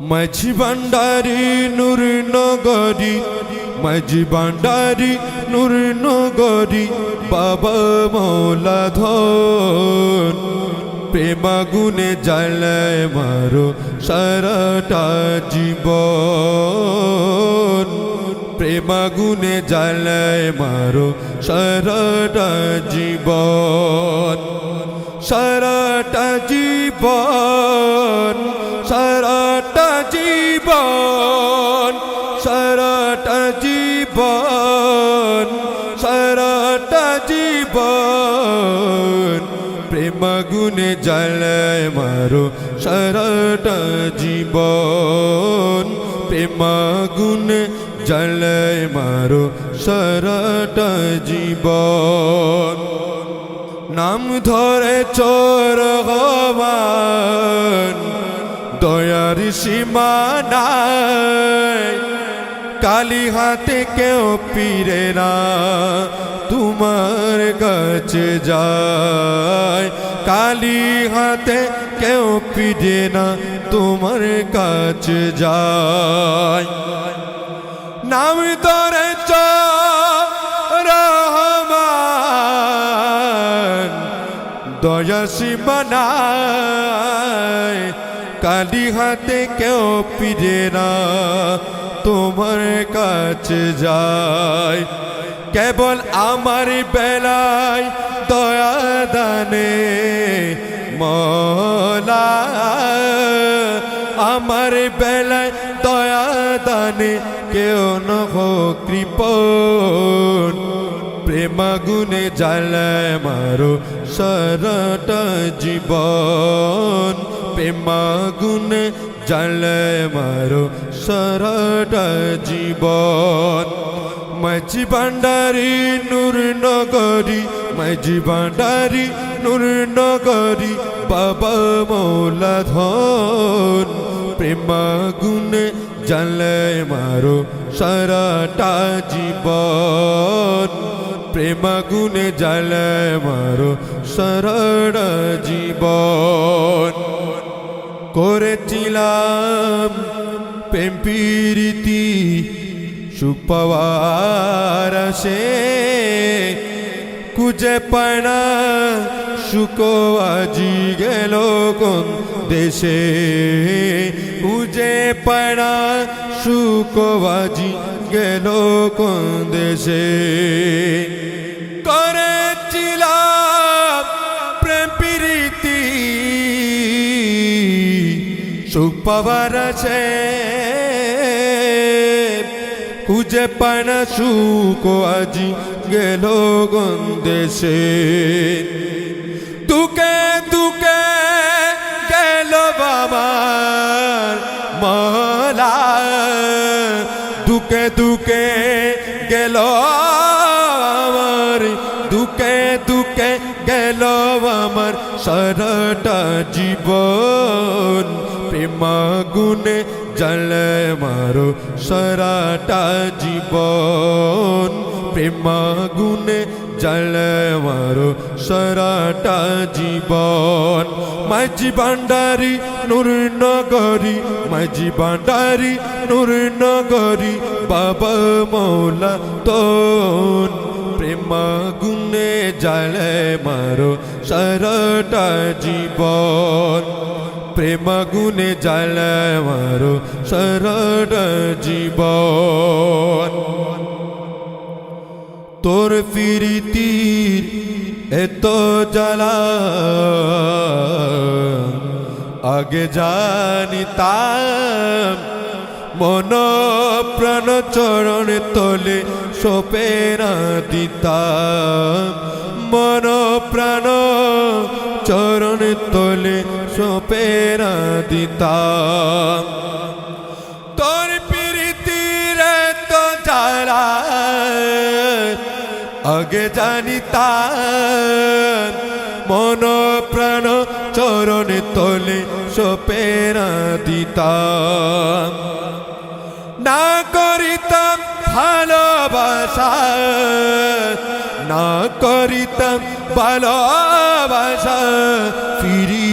মাঝি ভান্ডারি, নূর নগরী। মাঝি ভান্ডারি, নূর নগরী। বাবা মৌলা ধন। প্রেমাগুনে জ্বালায় মারো সারাটা জীবন। প্রেমাগুনে জ্বালায় মারো সারাটা জীবন। সারাটা জীবন, সারাটা জীবন, সারাটা মারো, সারাটা জীবন। প্রেমাগুনে জ্বালায় মারো, সারাটা জীবন। নাম ধরে চোর হবান দয়ার সীমা নাই কালি হাতে কেউ পিরে না, তোমার কাছে যায়। কালি হাতে কেউ পিরে না, তোমার কাছে যায়। নাম ধরে রহমান, দয়া সীমানায় কালি হাতে কেউ পিরে না, তোমার কাছে যায়। কেবল আমার বেলায় দয়া দানে মলা। আমার বেলায় দয়া দানে কেউ নহ কৃপণ। প্রেমাগুনে জ্বালায় মারো সারাটা জীবন। প্রেমাগুনে জ্বালায় মারো সারাটা জীবন মাঝি ভান্ডারি নূর নগরী মাঝি ভান্ডারি নূর নগরী বাবা মৌলা ধন প্রেমাগুনে জ্বালায় মারো সারাটা জীবন প্রেমাগুনে জ্বালায় মারো সারাটা জীবন করেছিলাম প্রেম প্রীতি, সুখ পাওয়ার সে কুজে পায়না আজি গেল কোন দেশে? কুজে পায়না আজি গেল কোন দেশে? পাওয়ার আছে। খুঁজে পায় না সুখ, আজি গেল গন্দেশে দুকে দুকে গেল বাবার মলা। দুকে দুকে গেল আমার দুকে দুকে গেল আমার সারাটা জীবন। প্রেমাগুনে জলে মারো সারাটা জীবন। প্রেমাগুনে জলে মারো সারাটা জীবন। মাঝি ভান্ডারি, নূর নগরী, মাঝি ভান্ডারি, নূর নগরী, বাবা মৌলা তোন প্রেমাগুনে জলে মারো সারাটা জীবন। প্রেমাগুনে জ্বালায় মারো সারাটা জীবন। তোর ফিরিতির এত জ্বালা, আগে জানিতাম মন প্রাণ চরণ তোলে সোপেরা দিতাম। মন প্রাণ চরণ তোলে সোপেরা দিতাম। তোর প্রীতির তো জ্বালা আগে জানিতাম। মন প্রাণ চরণ তোলে সোপেরা দিতাম। না করিতাম ভালোবাসা, না করিতাম ভালোবাসা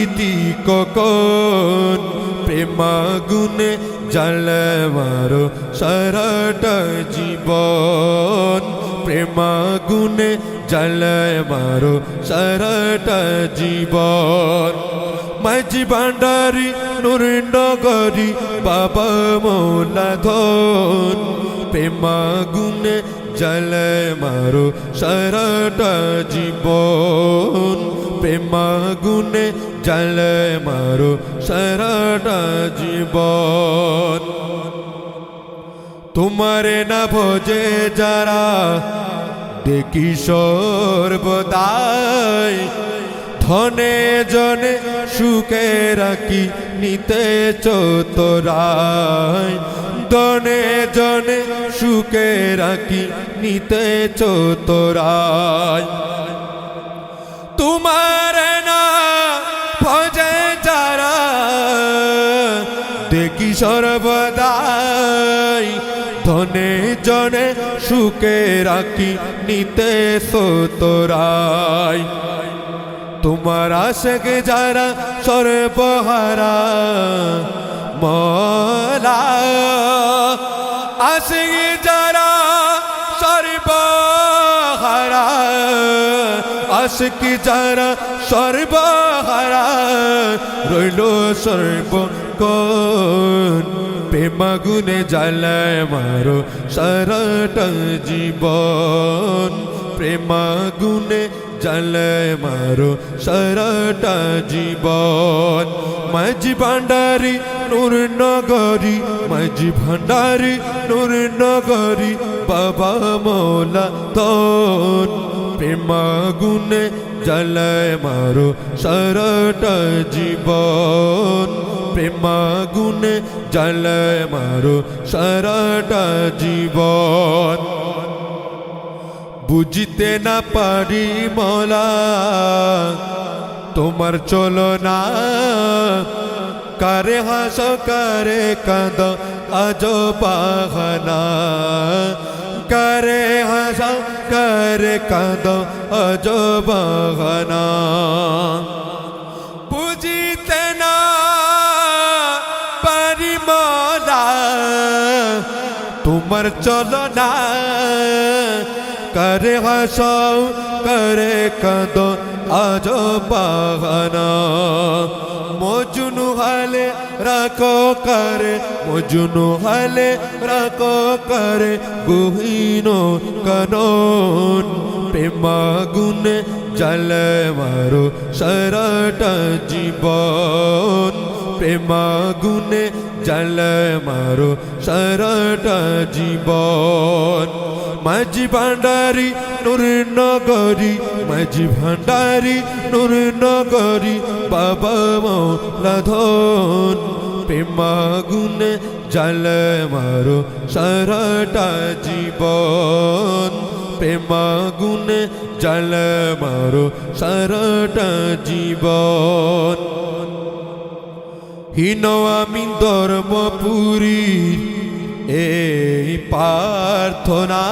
ফিরিতি কখন? প্রেমাগুনে জ্বালে মারো সারাটা জীবন। প্রেমাগুনে জ্বালে মারো সারাটা জীবন। মাঝি ভান্ডারি নুর নগরী বাবা মৌলা ধন। প্রেমাগুনে জ্বালে মারো সারাটা জীবন। প্রেমাগুনে জ্বালে মারো সারাটা জীবন তোমারে না ভোজে যারা দেখি সর্বদাই ধনে জনে সুখে রাখি নিতে চতরাই ধনে জনে সুখে রাখি নিতে চতরাই তোমার না ভজে যারা দেখি সর্বদাই ধনে জনে সুখে রাখি নিতে সোতরাই। তোমার আশেকে যারা সর্বহারা, মলা আশেকে যারা আশকি যারা সর্বহারা, রইল সর্বকন প্রেমাগুনে জ্বালায় মারো সারাটা জীবন। প্রেমাগুনে জ্বালায় মারো সারাটা জীবন। মাঝি ভান্ডারি, নূর নগরী, মাঝি ভান্ডারি, নূর নগরী, বাবা মৌলা তন। প্রেমাগুনে জ্বালায় মারো সারাটা জীবন। প্রেমাগুনে জ্বালায় মারো সারাটা জীবন। বুঝিতে না পারি মলা, তোমার চলো না। কারে হাস, কারে কাঁদ আজ বাহানা। কারে হাস কারে কাঁদ अजो বাহানা বুঝিতে ना মলা তোমার চলো না করে হাসাও করে কাঁদ আজ বাগানা মজনু হালে রাখো করে মজনু হালে রাখো করে গহীন কানন প্রেমাগুনে জলে মারো সারাটা জীবন প্রেমাগুনে জলে মারো সারাটা জীবন মাঝি ভান্ডারি নূর নগরী মাঝি ভান্ডারি নূর নগরী বাবা মৌলা ধন প্রেমাগুনে জলে মারো সারাটা জীবন প্রেমাগুনে জলে মারো সারাটা জীবন হীন আমি ধর্মপুরী, এই প্রার্থনা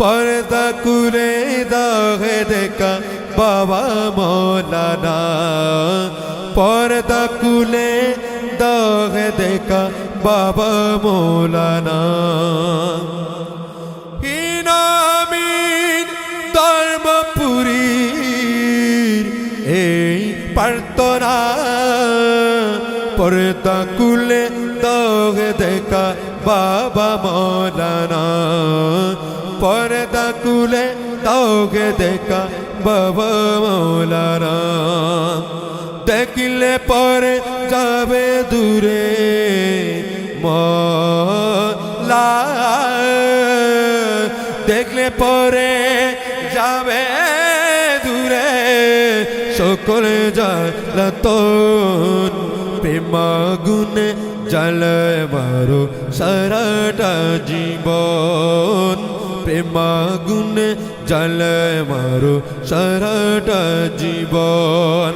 পর্দা কুলে দাহে দেখা বাবা মৌলানা। পর্দা কুলে দাহে দেখা বাবা মৌলানা। হীনামিন ধর্মপুরীর এই প্রার্থনা পর্দা কুলে দোগে দেখা, বাবা মৌলানা। পর্দা কুলে দোগে দেখা, বাবা মৌলানা। দেখলে পরে যাবে দূরে মলা। দেখলে পরে যাবে সকলে জালতন প্রেমাগুনে জলে মারো সারাটা জীবন। প্রেমাগুনে জলে মারো সারাটা জীবন।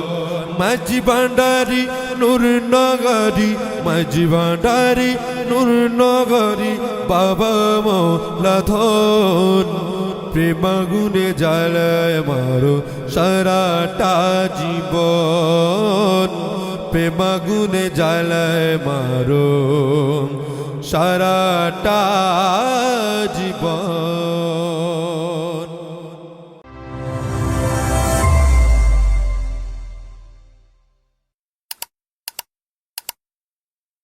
মাঝি ভান্ডারি, নূর নগরী, মাঝি ভান্ডারি, নূর নগরী, বাবা মৌলা ধন। প্রেমাগুনে জ্বালায় মারো সারাটা জীবন। প্রেমাগুনে জ্বালায় মারো সারাটা জীবন।